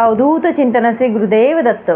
अवधूत चिंतनाचे गुरुदेव दत्त.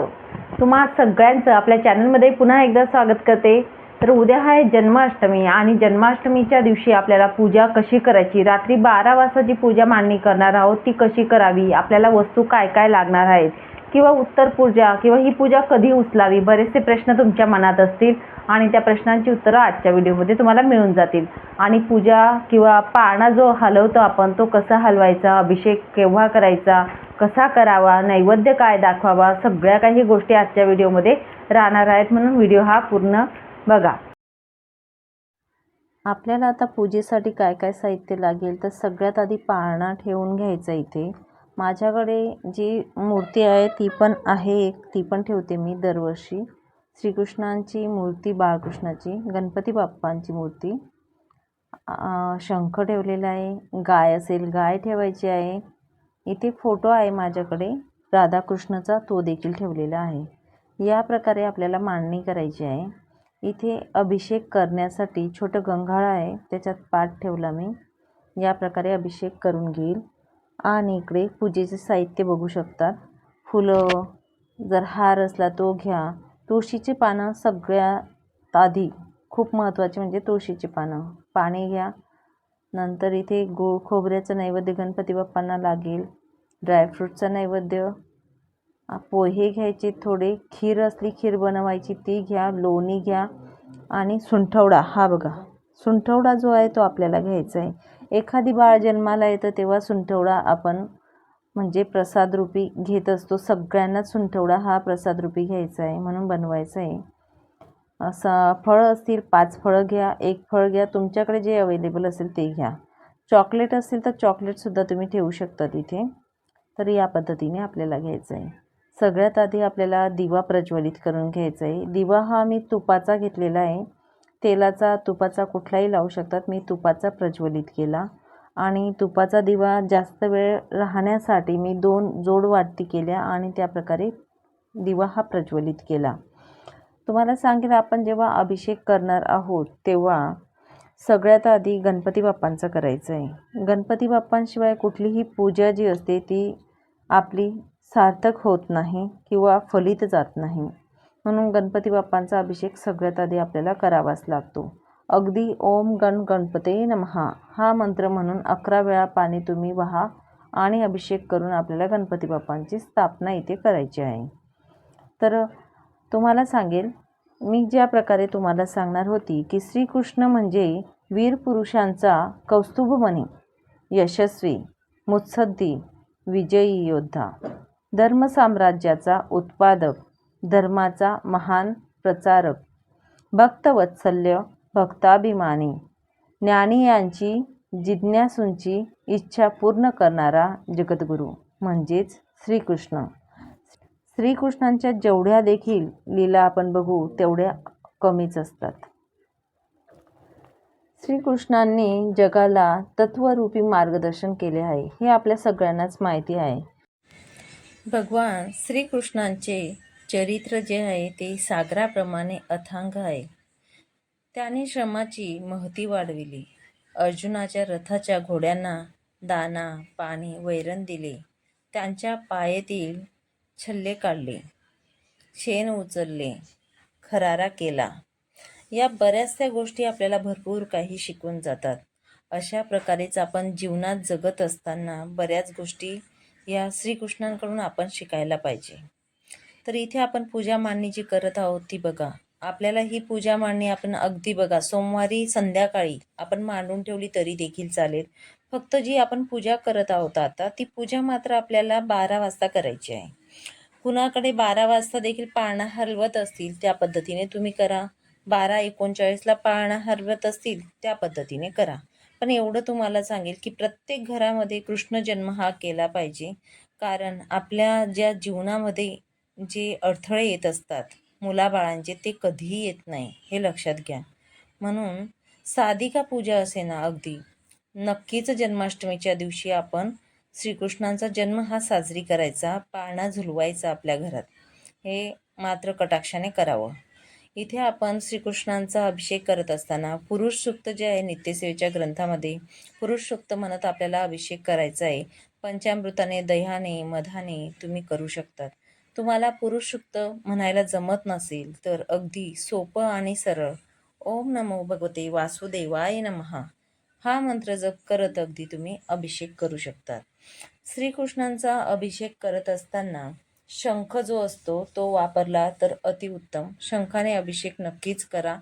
तुम्हा सगळ्यांचं आपल्या चॅनलमध्ये पुन्हा एकदा स्वागत करते. तर उद्या आहे जन्माष्टमी आणि जन्माष्टमीच्या दिवशी आपल्याला पूजा कशी करायची? रात्री बारा वाजताची पूजा मांडणी करणार आहोत. ती कशी करावी? आपल्याला वस्तू काय काय लागणार आहेत? किंवा उत्तर पूजा किंवा ही पूजा कधी उचलावी? बरेचसे प्रश्न तुमच्या मनात असतील आणि त्या प्रश्नांची उत्तरं आजच्या व्हिडिओमध्ये तुम्हाला मिळून जातील. आणि पूजा किंवा पाळणा जो हलवतो आपण तो कसा हलवायचा? अभिषेक केव्हा करायचा? कसा करावा? नैवेद्य काय दाखवावा? सगळ्या काही गोष्टी आजच्या व्हिडिओमध्ये राहणार आहेत म्हणून व्हिडिओ हा पूर्ण बघा. आपल्याला आता पूजेसाठी काय काय साहित्य लागेल? तर सगळ्यात आधी पाळणा ठेवून घ्यायचा इथे. माझ्याकडे जी मूर्ती आहे ती पण आहे एक. ती पण ठेवते मी दरवर्षी. श्रीकृष्णांची मूर्ती बाळकृष्णाची गणपती बाप्पांची मूर्ती. शंख ठेवलेला आहे. गाय असेल गाय ठेवायची आहे. इथे फोटो आहे माझ्याकडे. राधाकृष्णाचा तो देखील ठेवलेला आहे. या प्रकारे आपल्याला मांडणी करायची आहे. इथे अभिषेक करण्यासाठी छोटं गंगाळ आहे. त्याच्यात पाट ठेवला मी. या प्रकारे अभिषेक करून घेईल. आणि इकडे पूजेचे साहित्य बघू शकतात फुलं जर हार असला तो घ्या. तुळशीची पानं सगळ्यात आधी खूप महत्त्वाची म्हणजे तुळशीची पानं. पाणी घ्या. नंतर इथे गूळ खोबऱ्याचं नैवेद्य गणपती बाप्पांना लागेल. ड्रायफ्रूटचं नैवेद्य. पोहे घ्यायचे थोडे. खीर असली खीर बनवायची ती घ्या. लोणी घ्या. आणि सुंठवडा. हा बघा. सुंठवडा जो आहे तो आपल्याला घ्यायचा आहे. एखादी बाळ जन्माला येतं तेव्हा सुंठवडा आपण म्हणजे प्रसादरूपी घेत असतो. सगळ्यांनाच सुंठवडा हा प्रसादरूपी घ्यायचा आहे म्हणून बनवायचा आहे. असं फळं असतील पाच फळं घ्या एक फळ घ्या तुमच्याकडे जे अवेलेबल असेल ते घ्या. चॉकलेट असेल तर चॉकलेटसुद्धा तुम्ही ठेवू शकता तिथे. तर या पद्धतीने आपल्याला घ्यायचं आहे. सगळ्यात आधी आपल्याला दिवा प्रज्वलित करून घ्यायचा आहे. दिवा हा मी तुपाचा घेतलेला आहे. तेलाचा तुपाचा कुठलाही लावू शकतात. मी तुपाचा प्रज्वलित केला आणि तुपाचा दिवा जास्त वेळ राहण्यासाठी मी दोन जोड वाटती केल्या आणि त्याप्रकारे दिवा हा प्रज्वलित केला. तुम्हाला सांगेल आपण जेव्हा अभिषेक करणार आहोत तेव्हा सगळ्यात आधी गणपती बाप्पांचं करायचं आहे गणपती बाप्पांशिवाय कुठलीही पूजा जी असते ती आपली सार्थक होत नाही किंवा फलित जात नाही. म्हणून गणपती बाप्पांचा अभिषेक सगळ्यात आधी आपल्याला करावाच लागतो. अगदी ओम गण गणपते नमहा. हा मंत्र म्हणून अकरा वेळा पाणी तुम्ही वहा आणि अभिषेक करून आपल्याला गणपती बाप्पांची स्थापना इथे करायची आहे. तर तुम्हाला सांगेल मी ज्या प्रकारे तुम्हाला सांगणार होती की श्रीकृष्ण म्हणजे वीर पुरुषांचा कौस्तुभमणी यशस्वी मुत्सद्दी विजयी योद्धा धर्मसाम्राज्याचा उत्पादक धर्माचा महान प्रचारक. भक्तवत्सल्य भक्ताभिमानी. ज्ञानी यांची जिज्ञासूंची इच्छा पूर्ण करणारा जगद्गुरू म्हणजेच श्रीकृष्ण. श्रीकृष्णांच्या जेवढ्या देखील लीला आपण बघू तेवढ्या कमीच असतात. श्रीकृष्णांनी जगाला तत्वरूपी मार्गदर्शन केले आहे हे आपल्या सगळ्यांनाच माहिती आहे. भगवान श्रीकृष्णांचे चरित्र जे आहे ते सागराप्रमाणे अथांग आहे. त्याने श्रमाची महती वाढविली. अर्जुनाच्या रथाच्या घोड्यांना दाना पाणी वैरण दिले. त्यांच्या पायातील छल्ले काढले. शेण उचलले. खरारा केला. या बऱ्याचशा गोष्टी आपल्याला भरपूर काही शिकून जातात. अशा प्रकारेच आपण जीवनात जगत असताना बऱ्याच गोष्टी या श्रीकृष्णांकडून आपण शिकायला पाहिजे. तर इथे आपण पूजा मांडणी जी करत आहोत ती बघा. आपल्याला ही पूजा मांडणी आपण अगदी बघा सोमवारी संध्याकाळी आपण मांडून ठेवली तरी देखील चालेल. फक्त जी आपण पूजा करत आहोत आता ती पूजा मात्र आपल्याला बारा वाजता करायची आहे. कुणाकडे बारा वाजता देखील पाळणा हलवत असतील त्या पद्धतीने तुम्ही करा. बारा एकोणचाळीसला पाळणा हलवत असतील त्या पद्धतीने करा. पण एवढं तुम्हाला सांगेल की प्रत्येक घरामध्ये कृष्ण जन्म हा केला पाहिजे. कारण आपल्या ज्या जीवनामध्ये जे अडथळे येत असतात मुलाबाळांचे ते कधीही येत नाही हे लक्षात घ्या. म्हणून साधी का पूजा असे ना अगदी. नक्कीच जन्माष्टमीच्या दिवशी आपण श्रीकृष्णांचा जन्म हा साजरी करायचा पाळणा झुलवायचा आपल्या घरात. हे मात्र कटाक्षाने करावं. इथे आपण श्रीकृष्णांचा अभिषेक करत असताना पुरुष सूक्त जे आहे नित्यसेवेच्या ग्रंथामध्ये पुरुष सूक्त म्हणत आपल्याला अभिषेक करायचा आहे. पंचामृताने दह्याने मधाने तुम्ही करू शकतात. तुम्हाला पुरुष सूक्त म्हणायला जमत नसेल तर अगदी सोपं आणि सरळ. ओम नमो भगवते वासुदेवाय नमः. हा मंत्र जप करत अगदी तुम्ही अभिषेक करू शकतात. श्रीकृष्णांचा अभिषेक करत असताना शंख जो असतो तो वापरला तर अतिउत्तम शंखाने अभिषेक नक्कीच करा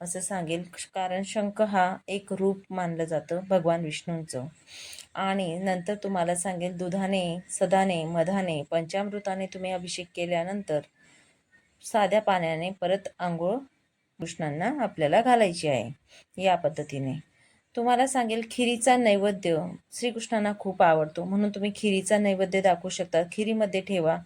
असं सांगेल. कारण शंख हा एक रूप मानलं जातं भगवान विष्णूंचं. आणि नंतर तुम्हाला सांगेल दुधाने सदाने मधाने पंचामृताने तुम्ही अभिषेक केल्यानंतर साध्या पाण्याने परत आंघोळ कृष्णांना आपल्याला घालायची आहे या पद्धतीने. तुम्हाला सांगेल खिरीचा नैवेद्य श्रीकृष्णांना खूप आवडतो. म्हणून तुम्ही खिरीचा नैवेद्य दाखवू शकता. खिरीमध्ये ठेवा.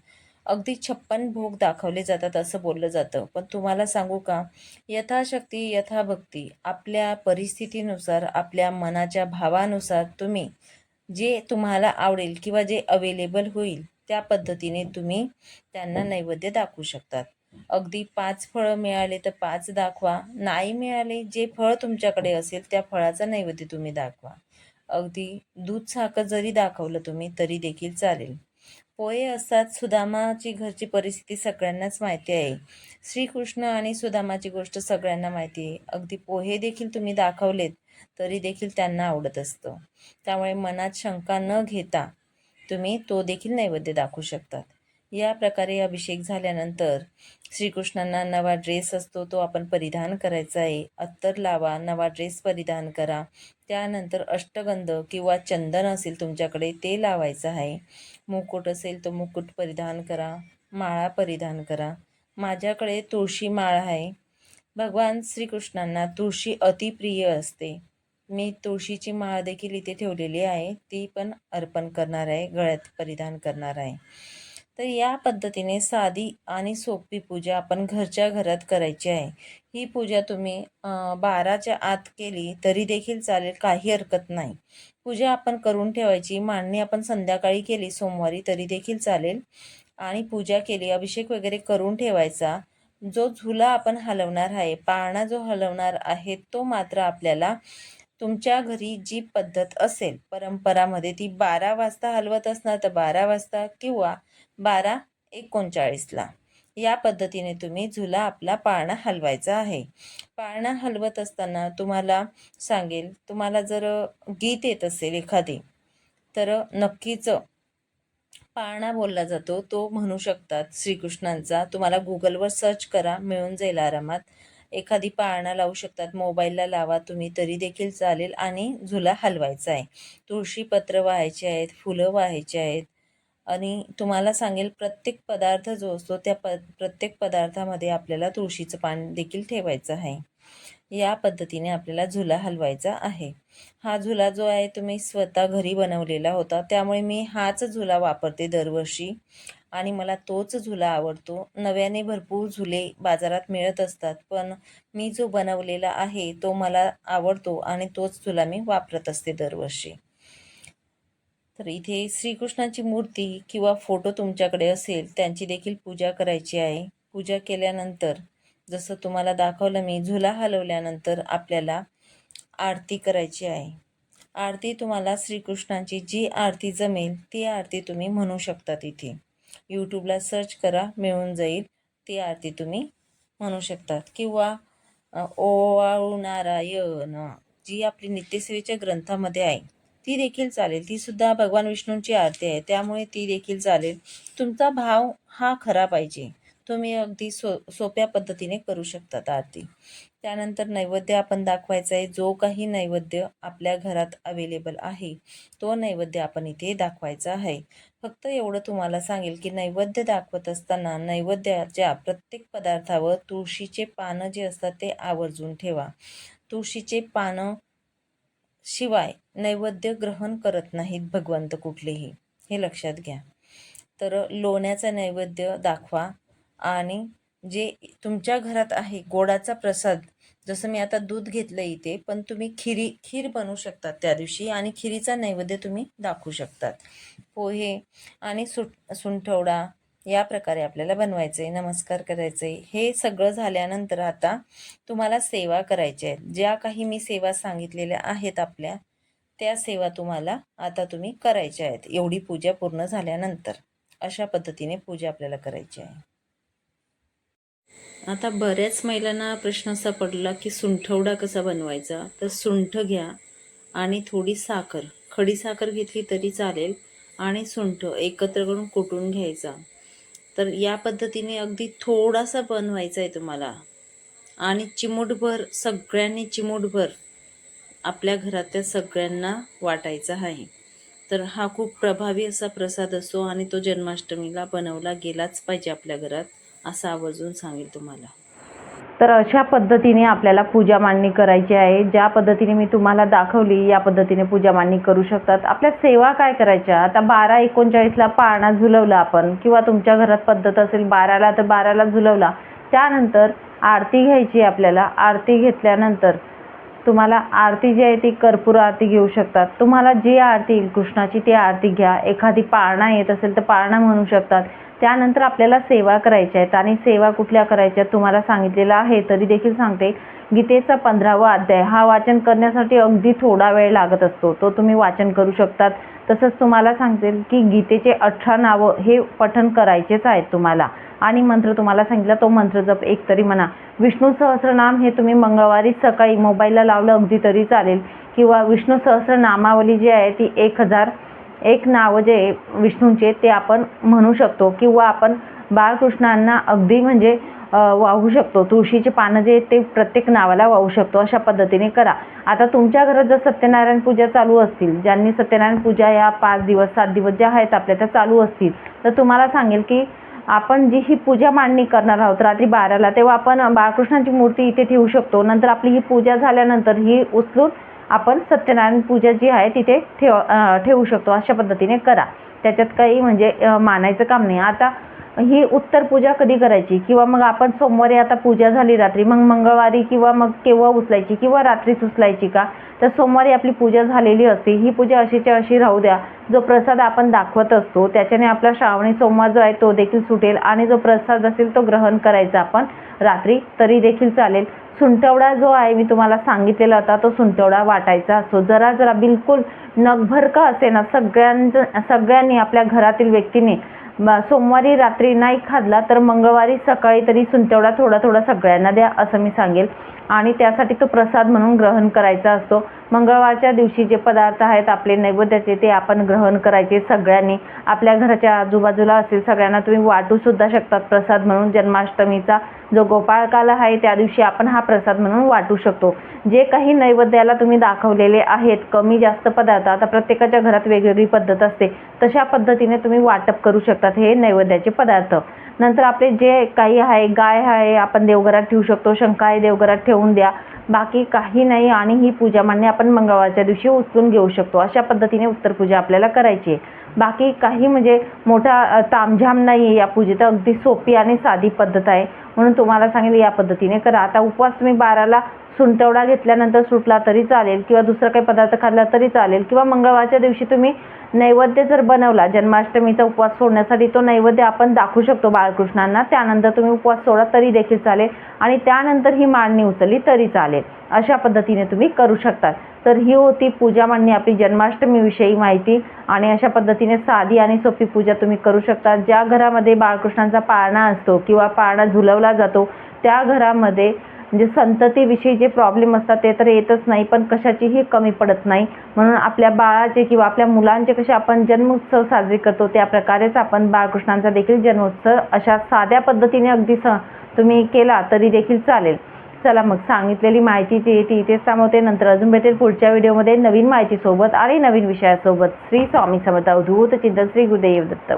अगदी छप्पन भोग दाखवले जातात असं बोललं जातं. पण तुम्हाला सांगू का? यथाशक्ती यथाभक्ती आपल्या परिस्थितीनुसार आपल्या मनाच्या भावानुसार तुम्ही जे तुम्हाला आवडेल किंवा जे अवेलेबल होईल त्या पद्धतीने तुम्ही त्यांना नैवेद्य दाखवू शकतात. अगदी पाच फळं मिळाले तर पाच दाखवा. नाही मिळाले जे फळ तुमच्याकडे असेल त्या फळाचा नैवेद्य तुम्ही दाखवा. अगदी दूध साखर जरी दाखवलं तुम्ही तरी देखील चालेल. पोहे असतात सुदामाची घरची परिस्थिती सगळ्यांनाच माहिती आहे. श्रीकृष्ण आणि सुदामाची गोष्ट सगळ्यांना माहिती आहे. अगदी पोहे देखील तुम्ही दाखवलेत. तरी देखील त्यांना आवडत असतं. त्यामुळे मनात शंका न घेता तुम्ही तो देखील नैवेद्य दाखवू शकतात. या प्रकारे अभिषेक झाल्यानंतर श्रीकृष्णांना नवा ड्रेस असतो तो आपण परिधान करायचा आहे. अत्तर लावा नवा ड्रेस परिधान करा. त्यानंतर अष्टगंध किंवा चंदन असेल तुमच्याकडे ते लावायचं आहे. मुकुट असेल तो मुकुट परिधान करा. माळा परिधान करा. माझ्याकडे तुळशी माळ आहे. भगवान श्रीकृष्णांना तुळशी अतिप्रिय असते. मी तुळशीची माळ देखील इथे ठेवलेली आहे. ती पण अर्पण करणार आहे गळ्यात परिधान करणार आहे. तर या पद्धतीने साधी आणि सोपी पूजा आपण घरच्या घरात करायची आहे. ही पूजा तुम्ही बाराच्या आत केली तरी देखील चालेल काही हरकत नाही. पूजा आपण करून ठेवायची मांडणी आपण संध्याकाळी केली सोमवारी तरी देखील चालेल. आणि पूजा केली अभिषेक वगैरे करून ठेवायचा. जो झुला आपण हलवणार आहे पाळणा जो हलवणार आहे तो मात्र आपल्याला तुमच्या घरी जी पद्धत असेल परंपरामध्ये ती बारा वाजता हलवत असणार तर बारा वाजता किंवा बारा एकोणचाळीसला. या पद्धतीने तुम्ही झुला आपला पाळणा हलवायचा आहे. पाळणा हलवत असताना तुम्हाला सांगेल तुम्हाला जर गीत येत असेल एखादी तर नक्कीच पाळणा बोलला जातो तो म्हणू शकतात श्रीकृष्णांचा. तुम्हाला गुगलवर सर्च करा मिळून जाईल आरामात. एखादी पाळणा लावू शकतात मोबाईलला लावा तुम्ही तरी देखील चालेल. आणि झुला हलवायचा आहे. तुळशीपत्र व्हायचे आहेत फुलं व्हायचे आहेत. आणि तुम्हाला सांगेल प्रत्येक पदार्थ जो असतो त्या प प्रत्येक पदार्थामध्ये आपल्याला तुळशीचं पान देखील ठेवायचं आहे. या पद्धतीने आपल्याला झुला हलवायचा आहे. हा झुला जो आहे तुम्ही स्वतः घरी बनवलेला होता. त्यामुळे मी हाच झुला वापरते दरवर्षी. आणि मला तोच झुला आवडतो. नव्याने भरपूर झुले बाजारात मिळत असतात पण मी जो बनवलेला आहे तो मला आवडतो आणि तोच झुला मी वापरत असते दरवर्षी. तर इथे श्रीकृष्णाची मूर्ती किंवा फोटो तुमच्याकडे असेल त्यांची देखील पूजा करायची आहे. पूजा केल्यानंतर जसं तुम्हाला दाखवलं मी झुला हलवल्यानंतर आपल्याला आरती करायची आहे. आरती तुम्हाला श्रीकृष्णांची जी आरती जमेल ती आरती तुम्ही म्हणू शकता तिथे. यूट्यूबला सर्च करा मिळून जाईल. ती आरती तुम्ही म्हणू शकतात. किंवा ओवाळू नारायण जी आपली नित्यसेवेच्या ग्रंथामध्ये आहे ती देखील चालेल. तीसुद्धा भगवान विष्णूंची आरती आहे. त्यामुळे ती देखील चालेल. तुमचा भाव हा खरा पाहिजे. तुम्ही अगदी सो सोप्या पद्धतीने करू शकतात आरती. त्यानंतर नैवेद्य आपण दाखवायचा आहे. जो काही नैवेद्य आपल्या घरात अवेलेबल आहे तो नैवेद्य आपण इथे दाखवायचा आहे. फक्त एवढं तुम्हाला सांगेल की नैवेद्य दाखवत असताना नैवेद्याच्या प्रत्येक पदार्थावर तुळशीचे पानं जे असतात ते आवर्जून ठेवा. तुळशीचे पानं शिवाय नैवेद्य ग्रहण करत नाहीत भगवंत कुठलेही. हे लक्षात घ्या. तर लोण्याचा नैवेद्य दाखवा. आणि जे तुमच्या घरात आहे गोडाचा प्रसाद जसं मी आता दूध घेतलं इथे पण तुम्ही खिरी खीर बनवू शकतात त्या दिवशी आणि खिरीचा नैवेद्य तुम्ही दाखवू शकतात. पोहे आणि सुट सुंठवडा या प्रकारे आपल्याला बनवायचे नमस्कार करायचे. हे सगळं झाल्यानंतर आता तुम्हाला सेवा करायच्या आहेत ज्या काही मी सेवा सांगितलेल्या आहेत आपल्या त्या सेवा तुम्हाला आता तुम्ही करायच्या आहेत. एवढी पूजा पूर्ण झाल्यानंतर अशा पद्धतीने पूजा आपल्याला करायची आहे. आता बऱ्याच महिलांना प्रश्न असा पडला की सुंठवडा कसा बनवायचा? तर सुंठ घ्या आणि थोडी साखर. खडी साखर घेतली तरी चालेल आणि सुंठ एकत्र करून कुटून घ्यायचा. तर या पद्धतीने अगदी थोडासा बनवायचा आहे तुम्हाला. आणि चिमूटभर सगळ्यांनी चिमूटभर आपल्या घरातल्या सगळ्यांना वाटायचा आहे. तर हा खूप प्रभावी असा प्रसाद असतो आणि तो जन्माष्टमीला बनवला गेलाच पाहिजे आपल्या घरात. असं आवर्जून सांगेल तुम्हाला. तर अशा पद्धतीने आपल्याला पूजा मांडणी करायची आहे. ज्या पद्धतीने मी तुम्हाला दाखवली या पद्धतीने पूजा मांडणी करू शकतात. आपल्या सेवा काय करायच्या? आता बारा एकोणचाळीसला पाळणा झुलवला आपण किंवा तुमच्या घरात पद्धत असेल बाराला तर बाराला झुलवला. त्यानंतर आरती घ्यायची आपल्याला. आरती घेतल्यानंतर तुम्हाला आरती जी आहे ती कर्पूर आरती घेऊ शकतात. तुम्हाला जी आरती येईल कृष्णाची ती आरती घ्या. एखादी पाळणा येत असेल तर पाळणा म्हणू शकतात. त्यानंतर आपल्याला सेवा करायच्या आहेत आणि सेवा कुठल्या करायच्या तुम्हाला सांगितलेलं आहे तरी देखील सांगते. गीतेचा पंधरावा अध्याय हा वाचन करण्यासाठी अगदी थोडा वेळ लागत असतो. तो तुम्ही वाचन करू शकतात. तसंच तुम्हाला सांगते की गीतेचे अठरा नावं हे पठण करायचेच आहेत तुम्हाला. आणि मंत्र तुम्हाला सांगितला तो मंत्र जप. एक तरी म्हणा. विष्णू सहस्रनाम हे तुम्ही मंगळवारी सकाळी मोबाईलला लावलं अगदी तरी चालेल. किंवा विष्णू सहस्रनामावली जी आहे ती एक हजार एक नावं जे विष्णूंचे ते आपण म्हणू शकतो किंवा आपण बाळकृष्णांना अगदी म्हणजे वाहू शकतो. तुळशीचे पानं जे आहेत ते प्रत्येक नावाला वाहू शकतो. अशा पद्धतीने करा. आता तुमच्या घरात जर सत्यनारायण पूजा चालू असतील ज्यांनी सत्यनारायण पूजा या पाच दिवस सात दिवस ज्या आहेत आपल्या त्या चालू असतील तर तुम्हाला सांगेल की आपण जी ही पूजा मांडणी करणार आहोत रात्री बाराला तेव्हा आपण बाळकृष्णाची मूर्ती इथे ठेवू शकतो. नंतर आपली ही पूजा झाल्यानंतर ही उचलून आपण सत्यनारायण पूजा जी आहे तिथे ठेव ठेवू शकतो अशा पद्धतीने करा. त्याच्यात काही म्हणजे मानायचं काम नाही. आता ही उत्तर पूजा कधी करायची? किंवा मग आपण सोमवारी आता पूजा झाली रात्री मग मंगळवारी किंवा मग केव्हा उचलायची? किंवा रात्रीच उचलायची का? तर सोमवारी आपली पूजा झालेली असते. ही पूजा अशीच्या अशी राहू द्या. जो प्रसाद आपण दाखवत असतो त्याच्याने आपला श्रावणी सोमवार जो आहे तो देखील सुटेल आणि जो प्रसाद असेल तो ग्रहण करायचा आपण रात्री तरी देखील चालेल. सुंटवडा जो आहे मी तुम्हाला सांगितलेला होता तो सुंटवडा वाटायचा असतो. जरा जरा बिलकुल नगभर का असे ना सगळ्यांचं सगळ्यांनी आपल्या घरातील व्यक्तीने सोमवारी रात्री नाही खाल्ला तर मंगळवारी सकाळी तरी सुंटवडा थोडा थोडा सगळ्यांना द्या असं मी सांगेल. आणि त्यासाठी तो प्रसाद म्हणून ग्रहण करायचा असतो. मंगळवारच्या दिवशी जे पदार्थ आहेत आपले नैवेद्याचे ते आपण ग्रहण करायचे. सगळ्यांनी आपल्या घराच्या आजूबाजूला असेल सगळ्यांना तुम्ही वाटू सुद्धा शकतात प्रसाद म्हणून. जन्माष्टमीचा जो गोपाळकाल आहे त्या दिवशी आपण हा प्रसाद म्हणून वाटू शकतो. जे काही नैवेद्याला तुम्ही दाखवलेले आहेत कमी जास्त पदार्थ आता प्रत्येकाच्या घरात वेगवेगळी पद्धत असते. तशा पद्धतीने तुम्ही वाटप करू शकतात हे नैवेद्याचे पदार्थ. नंतर आपले जे काही आहे गाय आहे आपण देवघरात ठेवू शकतो शंका आहे देवघरात ठेवून द्या. बाकी काही नाही आणि ही पूजा मांडणी आपण मंगळवारच्या दिवशी उचलून घेऊ शकतो. अशा पद्धतीने उत्तर पूजा आपल्याला करायची आहे. बाकी काही म्हणजे मोठा तामझाम नाही आहे या पूजेत. अगदी सोपी आणि साधी पद्धत आहे. म्हणून तुम्हाला सांगेल या पद्धतीने करा. आता उपवास तुम्ही बाराला सुंटवडा घेतल्यानंतर सुटला तरी चालेल किंवा दुसरा काही पदार्थ खाल्ला तरी चालेल किंवा मंगळवारच्या दिवशी तुम्ही नैवेद्य जर बनवला जन्माष्टमीचा उपवास सोडण्यासाठी तो नैवेद्य आपण दाखवू शकतो बाळकृष्णांना. त्यानंतर तुम्ही उपवास सोडा तरी देखील चालेल आणि त्यानंतर ही मांडणी उचलली तरी चालेल. अशा पद्धतीने तुम्ही करू शकतात. तर ही होती पूजा मांडणी आपली जन्माष्टमीविषयी माहिती. आणि अशा पद्धतीने साधी आणि सोपी पूजा तुम्ही करू शकता. ज्या घरामध्ये बाळकृष्णांचा पाळणा असतो किंवा पाळणा झुलवला जातो त्या घरामध्ये म्हणजे संततीविषयी जे प्रॉब्लेम असतात ते तर येतच नाही पण कशाचीही कमी पडत नाही. म्हणून आपल्या बाळाचे किंवा आपल्या मुलांचे कसे आपण जन्मोत्सव साजरे करतो त्या प्रकारेच आपण बाळकृष्णांचा देखील जन्मोत्सव अशा साध्या पद्धतीने अगदी स तुम्ही केला तरी देखील चालेल. चला मग सांगितलेली माहिती जी आहे ती इथेच थांबवते. नंतर अजून भेटेल पुढच्या व्हिडिओमध्ये नवीन माहितीसोबत आणि नवीन विषयासोबत. श्री स्वामी समर्थ अवधूत चिंतन श्री गुरुदेव दत्त.